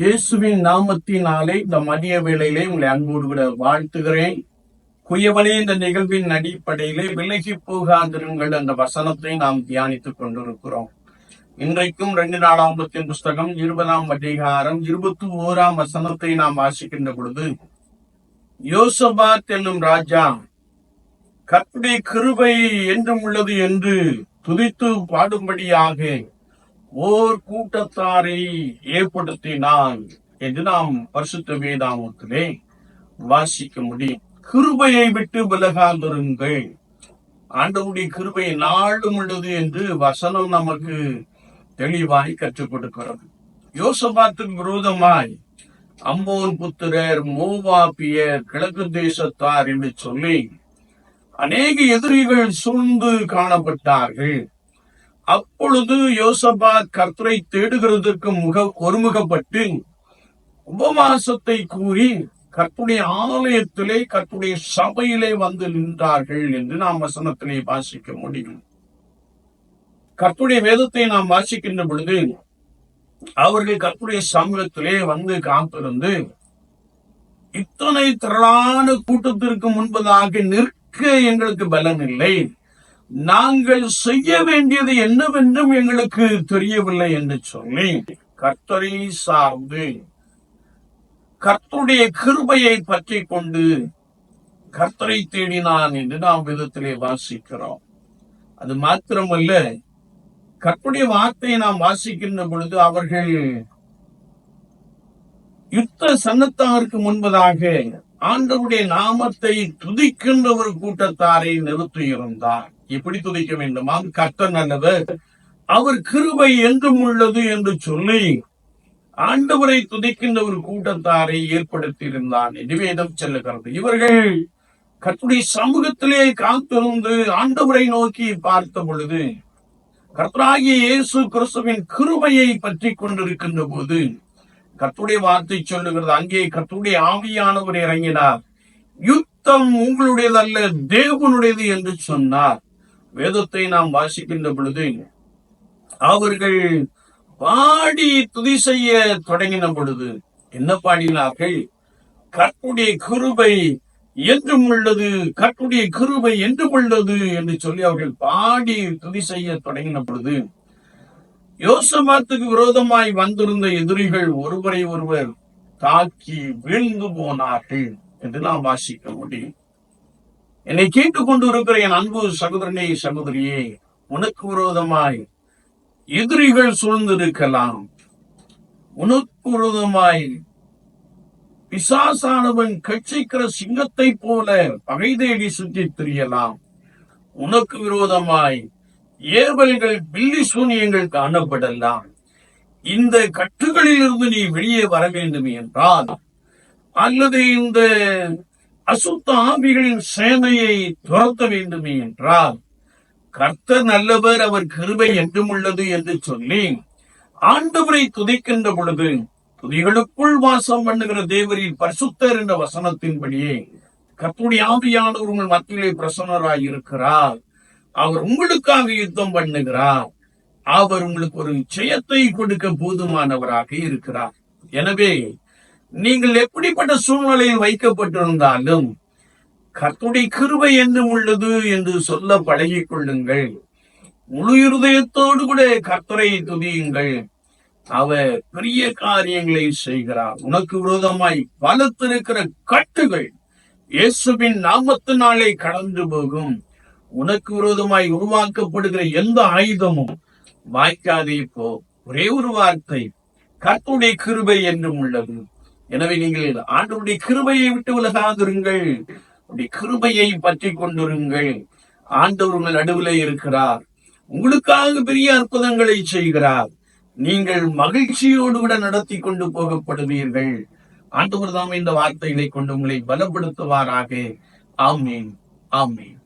இயேசுவின் நாமத்தினாலே இந்த மதிய வேளையிலே உங்களை அன்போடு கூட வாழ்த்துகிறேன். குயவனே இந்த நிகழ்வின் அடிப்படையிலே விலகி போகாதிருங்கள் என்ற வசனத்தை நாம் தியானித்துக் கொண்டிருக்கிறோம். இன்றைக்கும் ரெண்டு நாளாம்பத்தின் புஸ்தகம் இருபதாம் அதிகாரம் இருபத்தி ஓராம் வசனத்தை நாம் வாசிக்கின்ற பொழுது யோசபாத் என்னும் ராஜா கற்புடைய கிருபை என்றும் உள்ளது என்று துதித்து பாடும்படியாக ஓர் கூட்டத்தாரை ஏற்படுத்தினான் என்று நாம் பரிசுத்த வேதாமத்திலே வாசிக்க முடியும். கிருபையை விட்டு விலகாதிருங்கள். ஆண்டவுடைய கிருபை நாடும் உள்ளது என்று வசனம் நமக்கு தெளிவாய் கற்றுக் கொடுக்கிறது யோசபாத்துக்கு விரோதமாய் அம்போன் புத்திரர் மோவாப்பியர் கிழக்கு தேசத்தார் என்று சொல்லி அநேக எதிரிகள் சூழ்ந்து காணப்பட்டார்கள். அப்பொழுது யோசபா கர்த்தரை தேடுகிறதற்கு முக ஒருமுகப்பட்டு உபவாசத்தை கூறி கர்த்துடைய ஆலயத்திலே கர்த்துடைய சபையிலே வந்து நின்றார்கள் என்று நாம் வசனத்திலே வாசிக்க முடியும். கர்த்துடைய வேதத்தை நாம் வாசிக்கின்ற பொழுது அவர்கள் கர்த்துடைய சமூகத்திலே வந்து காத்திருந்து இத்தனை திரளான கூட்டத்திற்கு முன்பதாக நிற்க எங்களுக்கு பலன் இல்லை. நாங்கள் செய்ய வேண்டியது என்னவென்றும் எங்களுக்கு தெரியவில்லை என்று சொல்லி கர்த்தரை சார்ந்து கர்த்தருடைய கிருபையை பற்றி கொண்டு கர்த்தரை தேடினான் என்று நாம் விதத்திலே வாசிக்கிறோம். அது மாத்திரமல்ல கர்த்தருடைய வார்த்தையை நாம் வாசிக்கின்ற பொழுது அவர்கள் யுத்த சன்னத்தாருக்கு முன்பதாக ஆண்டவருடைய நாமத்தை துதிக்கின்ற ஒரு கூட்டத்தாரை நிறுத்தியிருந்தார். எப்படி துதிக்க வேண்டுமாம்? கர்த்தர் நல்லவர். அவர் கிருபை என்றும் உள்ளது என்று சொல்லி ஆண்டவரை துதிக்கின்ற ஒரு கூட்டத்தாரை ஏற்படுத்தியிருந்தான். நிவேதம் செல்லுகிறது. இவர்கள் கர்த்துடைய சமூகத்திலே காத்திருந்து ஆண்டவரை நோக்கி பார்த்த பொழுது கர்த்தராகிய இயேசு கிறிஸ்துவின் கிருபையை பற்றி கொண்டிருக்கின்ற போது கத்துடைய வார்த்தை சொல்லுகிறது. அங்கே கத்துடைய ஆவியானவர் இறங்கினார். யுத்தம் உங்களுடையதல்ல தேவனுடையது என்று சொன்னார். வேதத்தை நாம் வாசிக்கின்ற பொழுது அவர்கள் பாடி துதி செய்ய தொடங்கின பொழுது என்ன பாடினார்கள்? கற்புடைய கிருபை என்றும் உள்ளது கற்புடைய கிருபை என்றும் உள்ளது என்று சொல்லி அவர்கள் பாடி துதி செய்ய தொடங்கின பொழுது யோசபாத்துக்கு விரோதமாய் வந்திருந்த எதிரிகள் ஒருவரை ஒருவர் தாக்கி வீழ்ந்து போனார்கள் என்று நாம் வாசிக்க முடியும். என்னை கேட்டுக் கொண்டு இருக்கிற என் அன்பு சகோதரனே சகோதரியே உனக்கு விரோதமாய் எதிரிகள் சூழ்ந்திருக்கலாம். உனக்கு விரோதமாய் பிசாசானவன் கட்சிக்கிற சிங்கத்தை போல பகை தேடி சுற்றி திரியலாம். உனக்கு விரோதமாய் ஏவல்கள் பில்லி சூனியங்கள் காணப்படலாம். இந்த கட்டுகளிலிருந்து நீ வெளியே வர வேண்டும் என்றால் அல்லது இந்த அசுத்த ஆவிகளின் சேனையை துரத்த வேண்டும் என்றால் கர்த்தர் நல்லவர் அவர் கிருபை என்றும் உள்ளது என்று சொல்லி ஆண்டவரை துதிக்கின்ற பொழுது துதிகளுக்குள் வாசம் பண்ணுகிற தேவரின் பரிசுத்தர் என்ற வசனத்தின்படியே கத்துடைய ஆவியானவர் உங்கள் மத்தியிலே பிரசன்னராய் இருக்கிறார் அவர் உங்களுக்காக யுத்தம் பண்ணுகிறார். அவர் உங்களுக்கு ஒரு ஜெயத்தை கொடுக்க போதுமானவராக இருக்கிறார். எனவே நீங்கள் எப்படிப்பட்ட சூழ்நிலையில் வைக்கப்பட்டிருந்தாலும் கர்த்துடைய கிருபை என்றும் உள்ளது என்று சொல்ல பழகிக் கொள்ளுங்கள். முழு இருதயத்தோடு கூட கர்த்தரை துதியுங்கள். அவர் பெரிய காரியங்களை செய்கிறார். உனக்கு விரோதமாய் பலத்திருக்கிற கட்டுகள் இயேசுவின் நாமத்தினாலே கடந்து போகும். உனக்கு விரோதமாய் உருவாக்கப்படுகிற எந்த ஆயுதமும் வாய்க்காதே போ. ஒரே ஒரு வார்த்தை கர்த்துடைய கிருபை என்றும் உள்ளது. எனவே நீங்கள் ஆண்டவருடைய கிருபையை விட்டு விலகாதிருங்கள் கிருபையை பற்றி கொண்டிருங்கள். ஆண்டவர் உங்கள் நடுவில் இருக்கிறார். உங்களுக்காக பெரிய அற்புதங்களை செய்கிறார். நீங்கள் மகிழ்ச்சியோடு கூட நடத்தி கொண்டு போகப்படுவீர்கள். ஆண்டவர் தாம் இந்த வார்த்தைகளை கொண்டு உங்களை பலப்படுத்துவாராக. ஆமீன். ஆமீன்.